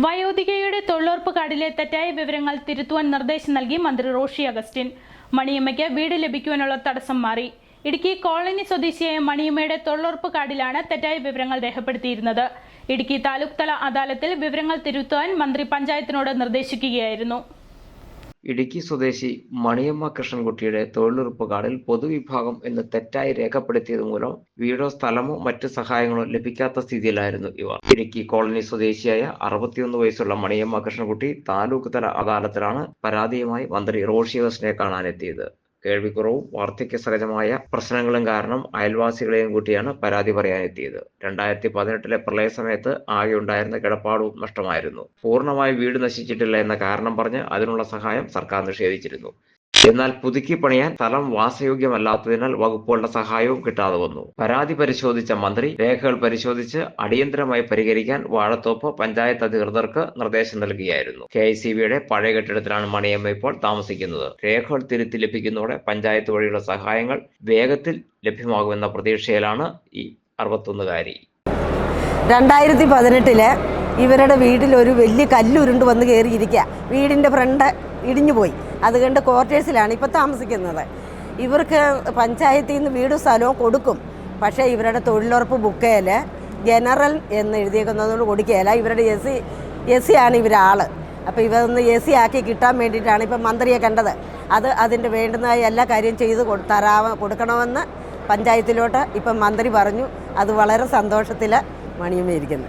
വയോധികയുടെ തൊഴിലുറപ്പ് കാർഡിലെ തെറ്റായ വിവരങ്ങൾ തിരുത്തുവാൻ നിർദ്ദേശം നൽകി മന്ത്രി റോഷി അഗസ്റ്റിൻ. മണിയമ്മയ്ക്ക് വീട് ലഭിക്കുവാനുള്ള തടസ്സം മാറി. ഇടുക്കി കോളനി സ്വദേശിയായ മണിയമ്മയുടെ തൊഴിലുറപ്പ് കാർഡിലാണ് തെറ്റായ വിവരങ്ങൾ രേഖപ്പെടുത്തിയിരുന്നത്. ഇടുക്കി താലൂക്ക് തല അദാലത്തിൽ വിവരങ്ങൾ തിരുത്തുവാൻ മന്ത്രി പഞ്ചായത്തിനോട് നിർദ്ദേശിക്കുകയായിരുന്നു. ഇടുക്കി സ്വദേശി മണിയമ്മ കൃഷ്ണൻകുട്ടിയുടെ തൊഴിലുറപ്പ് കാർഡിൽ പൊതുവിഭാഗം എന്ന് തെറ്റായി രേഖപ്പെടുത്തിയത് മൂലം വീടോ സ്ഥലമോ മറ്റ് സഹായങ്ങളോ ലഭിക്കാത്ത സ്ഥിതിയിലായിരുന്നു ഇവർ. ഇടുക്കി കോളനി സ്വദേശിയായ അറുപത്തിയൊന്ന് വയസ്സുള്ള മണിയമ്മ കൃഷ്ണൻകുട്ടി താലൂക്ക് തല അദാലത്തിലാണ് പരാതിയുമായി മന്ത്രി റോഷി അഗസ്റ്റിനെ കാണാനെത്തിയത്. കേൾവിക്കുറവും വാർദ്ധക്യ സഹജമായ പ്രശ്നങ്ങളും കാരണം അയൽവാസികളെയും കൂട്ടിയാണ് പരാതി പറയാനെത്തിയത്. രണ്ടായിരത്തി പതിനെട്ടിലെ പ്രളയ സമയത്ത് ആകെ ഉണ്ടായിരുന്ന കിടപ്പാടവും നഷ്ടമായിരുന്നു. പൂർണമായി വീട് നശിച്ചിട്ടില്ല എന്ന കാരണം പറഞ്ഞ് അതിനുള്ള സഹായം സർക്കാർ നിഷേധിച്ചിരുന്നു. എന്നാൽ പുതുക്കി പണിയാൻ സ്ഥലം വാസയോഗ്യമല്ലാത്തതിനാൽ വകുപ്പുകളുടെ സഹായവും കിട്ടാതെ വന്നു. പരാതി പരിശോധിച്ച മന്ത്രി രേഖകൾ പരിശോധിച്ച് അടിയന്തരമായി പരിഹരിക്കാൻ വാഴത്തോപ്പ് പഞ്ചായത്ത് അധികൃതർക്ക് നിർദ്ദേശം നൽകിയായിരുന്നു. കെ ഐ സി ബിയുടെ പഴയ കെട്ടിടത്തിലാണ് മണിയമ്മ ഇപ്പോൾ താമസിക്കുന്നത്. രേഖകൾ തിരുത്തി ലഭിക്കുന്നതോടെ പഞ്ചായത്ത് വഴിയുള്ള സഹായങ്ങൾ വേഗത്തിൽ ലഭ്യമാകുമെന്ന പ്രതീക്ഷയിലാണ് ഈ അറുപത്തൊന്നുകാരി. രണ്ടായിരത്തി പതിനെട്ടിൽ ഇവരുടെ വീട്ടിൽ ഒരു വലിയ കല്ലുരുണ്ട് വന്ന് കയറിയിരിക്കുക വീടിന്റെ ഫ്രണ്ട് ഇടിഞ്ഞു പോയി അതുകൊണ്ട് ക്വാർട്ടേഴ്സിലാണ് ഇപ്പോൾ താമസിക്കുന്നത്. ഇവർക്ക് പഞ്ചായത്തിൽ നിന്ന് വീടും സ്ഥലവും കൊടുക്കും. പക്ഷേ ഇവരുടെ തൊഴിലുറപ്പ് ബുക്കയിൽ ജനറൽ എന്ന് എഴുതിയേക്കുന്നതുകൊണ്ട് കൊടുക്കുകയില്ല ഇവരുടെ എസ് സി എസ് സി ആണ് ഇവരാൾ അപ്പോൾ ഇവരൊന്ന് എസ് സി ആക്കി കിട്ടാൻ വേണ്ടിയിട്ടാണ് ഇപ്പം മന്ത്രിയെ കണ്ടത്. അത് അതിന്റെ വേണ്ടുന്ന എല്ലാ കാര്യവും ചെയ്ത് തരാ കൊടുക്കണമെന്ന് പഞ്ചായത്തിലോട്ട് ഇപ്പം മന്ത്രി പറഞ്ഞു. അത് വളരെ സന്തോഷത്തിൽ മണിയുമേ ഇരിക്കുന്നു.